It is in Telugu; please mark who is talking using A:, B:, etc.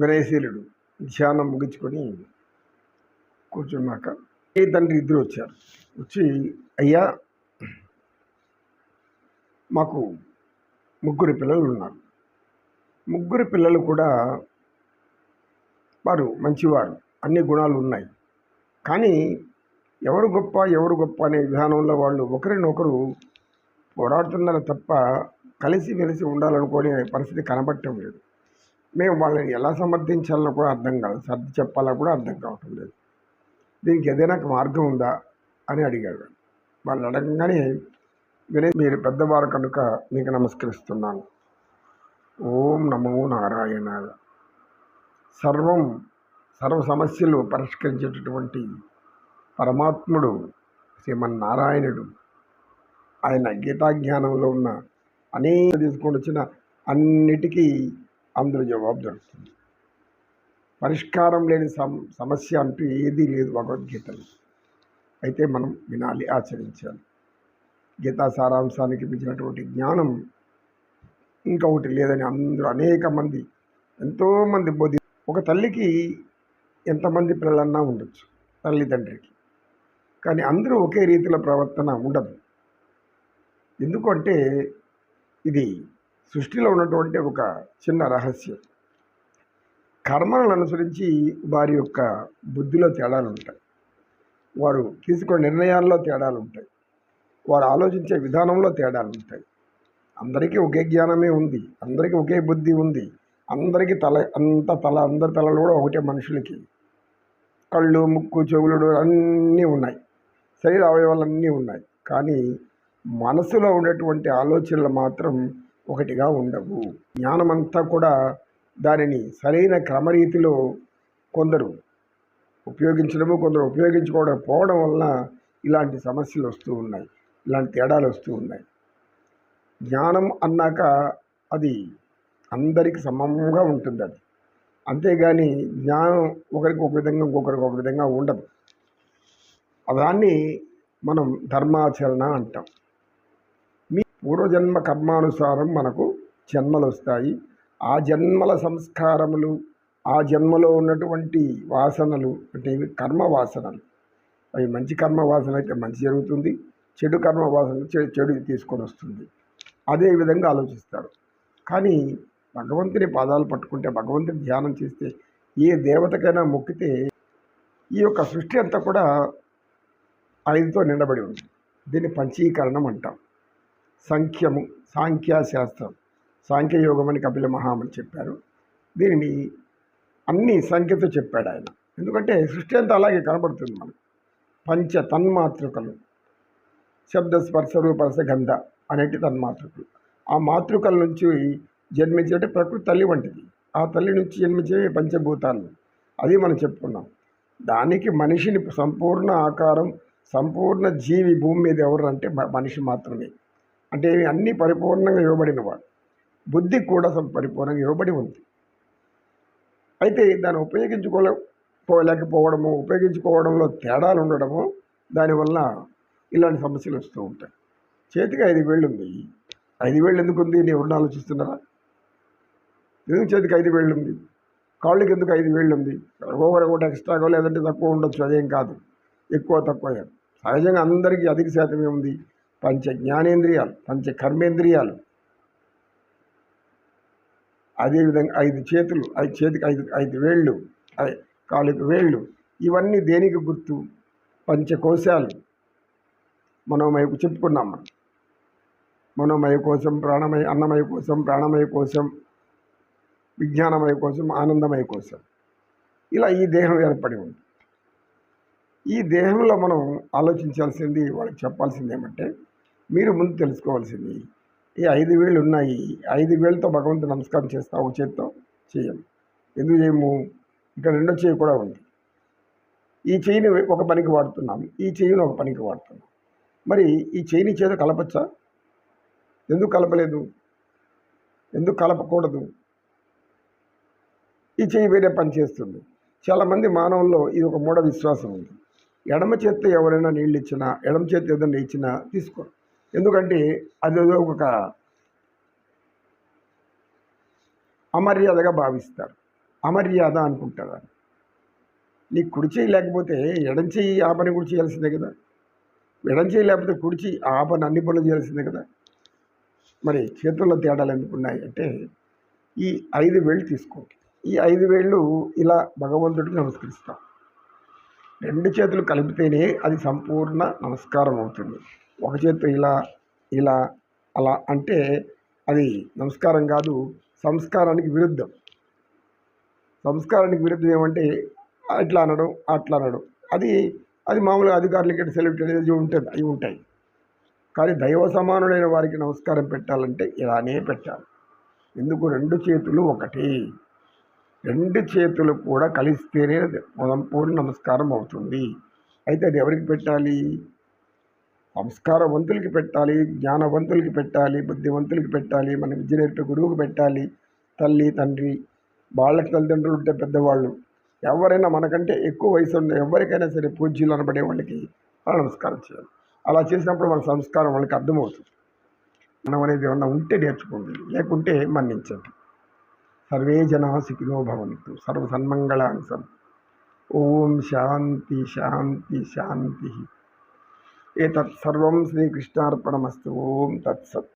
A: వినయశీలుడు ధ్యానం ముగించుకొని కూర్చున్నాక ఏ తండ్రి ఇద్దరు వచ్చారు. వచ్చి అయ్యా మాకు ముగ్గురు పిల్లలు ఉన్నారు. ముగ్గురు పిల్లలు కూడా వారు మంచివారు. అన్ని గుణాలు ఉన్నాయి. కానీ ఎవరు గొప్ప ఎవరు గొప్ప అనే విధానంలో వాళ్ళు ఒకరినొకరు పోరాడుతున్నారు తప్ప కలిసి మెలిసి ఉండాలనుకునే పరిస్థితి కనబడటం లేదు. మేము వాళ్ళని ఎలా సమర్థించాలో కూడా అర్థం కాదు. సర్ది చెప్పాలో కూడా అర్థం కావటం లేదు. దీనికి ఏదైనా ఒక మార్గం ఉందా అని అడిగాడు. వాళ్ళు అడగగానే వినే మీరు పెద్దవారు కనుక మీకు నమస్కరిస్తున్నాను. ఓం నమో నారాయణ సర్వం సర్వ సమస్యలు పరిష్కరించేటటువంటి పరమాత్ముడు శ్రీమన్నారాయణుడు. ఆయన గీతా జ్ఞానంలో ఉన్న అనేక తీసుకొని వచ్చిన అన్నిటికీ అందులో జవాబు దొరుకుతుంది. పరిష్కారం లేని సమ సమస్య అంటూ ఏదీ లేదు భగవద్గీతలో. అయితే మనం వినాలి ఆచరించాలి. గీతా సారాంశానికి మించినటువంటి జ్ఞానం ఇంకొకటి లేదని అందరూ అనేక మంది ఎంతోమంది బోధి ఒక తల్లికి ఎంతమంది పిల్లలన్నా ఉండొచ్చు తల్లిదండ్రికి. కానీ అందరూ ఒకే రీతిలో ప్రవర్తన ఉండదు. ఎందుకంటే ఇది సృష్టిలో ఉన్నటువంటి ఒక చిన్న రహస్యం. కర్మలను అనుసరించి వారి యొక్క బుద్ధిలో తేడాలు ఉంటాయి. వారు తీసుకునే నిర్ణయాల్లో తేడాలు ఉంటాయి. వారు ఆలోచించే విధానంలో తేడాలు ఉంటాయి. అందరికీ ఒకే జ్ఞానమే ఉంది. అందరికీ ఒకే బుద్ధి ఉంది. అందరికీ తల అంత తల అందరి తలలు కూడా ఒకటే మనుషులకి. కళ్ళు ముక్కు చెవులు అన్నీ ఉన్నాయి. శరీర అవయవాలు అన్నీ ఉన్నాయి. కానీ మనసులో ఉండేటువంటి ఆలోచనలు మాత్రం ఒకటిగా ఉండవు. జ్ఞానమంతా కూడా దానిని సరైన క్రమరీతిలో కొందరు ఉపయోగించడము కొందరు ఉపయోగించుకోవడం పోవడం వలన ఇలాంటి సమస్యలు వస్తూ ఉన్నాయి. ఇలాంటి తేడాలు వస్తూ ఉన్నాయి. జ్ఞానం అన్నాక అది అందరికి సమంగా ఉంటుంది అది. అంతేగాని జ్ఞానం ఒకరికి ఒక విధంగా ఇంకొకరికి ఒక విధంగా ఉండదు. దాన్ని మనం ధర్మాచరణ అంటాం. పూర్వజన్మ కర్మానుసారం మనకు జన్మలు వస్తాయి ఆ జన్మల సంస్కారములు ఆ జన్మలో ఉన్నటువంటి వాసనలు అంటే ఇవి కర్మ వాసనలు. అవి మంచి కర్మ వాసన అయితే మంచి జరుగుతుంది చెడు కర్మ వాసన చెడు చెడు తీసుకొని వస్తుంది. అదే విధంగా ఆలోచిస్తారు. కానీ భగవంతుని పాదాలు పట్టుకుంటే భగవంతుని ధ్యానం చేస్తే ఏ దేవతకైనా మొక్కితే ఈ యొక్క సృష్టి అంతా కూడా ఐదుతో నిండబడి ఉంది దీన్ని పంచీకరణం అంటాం. సంఖ్యము సాంఖ్యాశాస్త్రం సాంఖ్యయోగం అని కపిల మహాముని చెప్పారు. దీనిని అన్ని సంఖ్యతో చెప్పాడు ఆయన. ఎందుకంటే సృష్టి అంతా అలాగే కనబడుతుంది మనకు. పంచ తన్మాతృకలు శబ్ద స్పర్శ రూపరస గంధ అనేటి తన్మాతృకలు ఆ మాతృకల నుంచి జన్మించే ప్రకృతి తల్లి వంటిది. ఆ తల్లి నుంచి జన్మించే పంచభూతాలు. అది మనం చెప్పుకున్నాం. దానికి మనిషిని సంపూర్ణ ఆకారం సంపూర్ణ జీవి భూమి మీద ఎవరు అంటే మనిషి మాత్రమే. అంటే ఇవి అన్నీ పరిపూర్ణంగా ఇవ్వబడిన వాడు. బుద్ధి కూడా పరిపూర్ణంగా ఇవ్వబడి ఉంది. అయితే దాన్ని ఉపయోగించుకోలేకపోవడము ఉపయోగించుకోవడంలో తేడాలు ఉండడము దానివల్ల ఇలాంటి సమస్యలు వస్తూ ఉంటాయి. చేతికి ఐదు వేళ్ళు ఉంది. ఐదు వేళ్ళు ఎందుకు ఉంది? నేను ఎవరిని ఆలోచిస్తున్నారా? ఎందుకు చేతికి ఐదు వేళ్ళు ఉంది? కాళ్ళకి ఎందుకు ఐదు వేళ్ళు ఉంది? ఓవర్ ఒకటి ఎక్స్ట్రాగా లేదంటే తక్కువ ఉండొచ్చు అదేం కాదు. ఎక్కువ తక్కువ సహజంగా అందరికీ అధిక శాతమే ఉంది. పంచ జ్ఞానేంద్రియాలు పంచ కర్మేంద్రియాలు. అదేవిధంగా ఐదు చేతులు ఐదు చేతికి ఐదు ఐదు వేళ్ళు ఐ- కాలుకి వేళ్ళు ఇవన్నీ దేనికి గుర్తు? పంచకోశాలు. మనోమయ చెప్పుకున్నాం మనం. మనోమయ కోసం ప్రాణమయ అన్నమయ కోసం ప్రాణమయ కోసం విజ్ఞానమయ కోసం ఆనందమయ కోసం. ఇలా ఈ దేహం ఏర్పడి ఉంది. ఈ దేహంలో మనం ఆలోచించాల్సింది వాళ్ళకి చెప్పాల్సింది ఏమంటే మీరు ముందు తెలుసుకోవాల్సింది ఈ ఐదు వేళ్ళు ఉన్నాయి. ఐదు వేలతో భగవంతుడు నమస్కారం చేస్తా ఒక చేత్తో చేయం. ఎందుకు చేయము? ఇక్కడ రెండో చేయి కూడా ఉంది. ఈ చేయిని ఒక పనికి వాడుతున్నాం. ఈ చేయిని ఒక పనికి వాడుతున్నాం. మరి ఈ చేయిని చేత కలపచ్చా? ఎందుకు కలపలేదు? ఎందుకు కలపకూడదు? ఈ చేయి వేరే పని చేస్తుంది. చాలామంది మానవుల్లో ఇది ఒక మూఢ విశ్వాసం ఉంది. ఎడమ చేత్తో ఎవరైనా నీళ్ళు ఇచ్చినా ఎడమ చేతి ఏదైనా ఇచ్చినా తీసుకోరు. ఎందుకంటే అది ఒక అమర్యాదగా భావిస్తారు. అమర్యాద అనుకుంటారు. నీ కుడి చేయి లేకపోతే ఎడం చెయ్యి ఆ పని కూడా చేయాల్సిందే కదా. ఎడం చేయి లేకపోతే కుడిచి చెయ్యి ఆ పని అన్ని పనులు చేయాల్సిందే కదా. మరి చేతుల్లో తేడాలు ఎందుకు ఉన్నాయి అంటే ఈ ఐదు వేళ్ళు తీసుకోండి. ఈ ఐదు వేళ్ళు ఇలా భగవంతుడికి నమస్కరిస్తాం. రెండు చేతులు కలిపితేనే అది సంపూర్ణ నమస్కారం అవుతుంది ఒక చేతితో ఇలా ఇలా అలా అంటే అది నమస్కారం కాదు సంస్కారానికి విరుద్ధం. సంస్కారానికి విరుద్ధం ఏమంటే అట్లా అనడం అట్లా అనడం. అది అది మామూలుగా అధికారులకి సెలబ్రిటీ అనేది ఉంటుంది అవి ఉంటాయి. కానీ దైవ సమానుడైన వారికి నమస్కారం పెట్టాలంటే ఇలానే పెట్టాలి. ఎందుకు? రెండు చేతులు ఒకటి. రెండు చేతులు కూడా కలిస్తేనే మనం పూర్ణ నమస్కారం అవుతుంది. అయితే అది ఎవరికి పెట్టాలి? సంస్కారవంతులకి పెట్టాలి జ్ఞానవంతులకి పెట్టాలి బుద్ధివంతులకి పెట్టాలి మన విద్య నేర్పే గురువుకి పెట్టాలి. తల్లి తండ్రి వాళ్ళకి తల్లిదండ్రులు ఉంటే పెద్దవాళ్ళు ఎవరైనా మనకంటే ఎక్కువ వయసు ఉన్న ఎవరికైనా సరే పూజ్యులు అనబడే వాళ్ళకి వాళ్ళు నమస్కారం చేయాలి. అలా చేసినప్పుడు మన సంస్కారం వాళ్ళకి అర్థమవుతుంది. మనం అనేది ఏమన్నా ఉంటే నేర్చుకోండి లేకుంటే మన్నించండి. सर्वे जना सुखिनो भवन्तु। सर्वसन्मङ्गलानि सन्तु। ओम शांति शांति शांति एतत् सर्वं श्रीकृष्णार्पणमस्तु। ओम तत्सत्।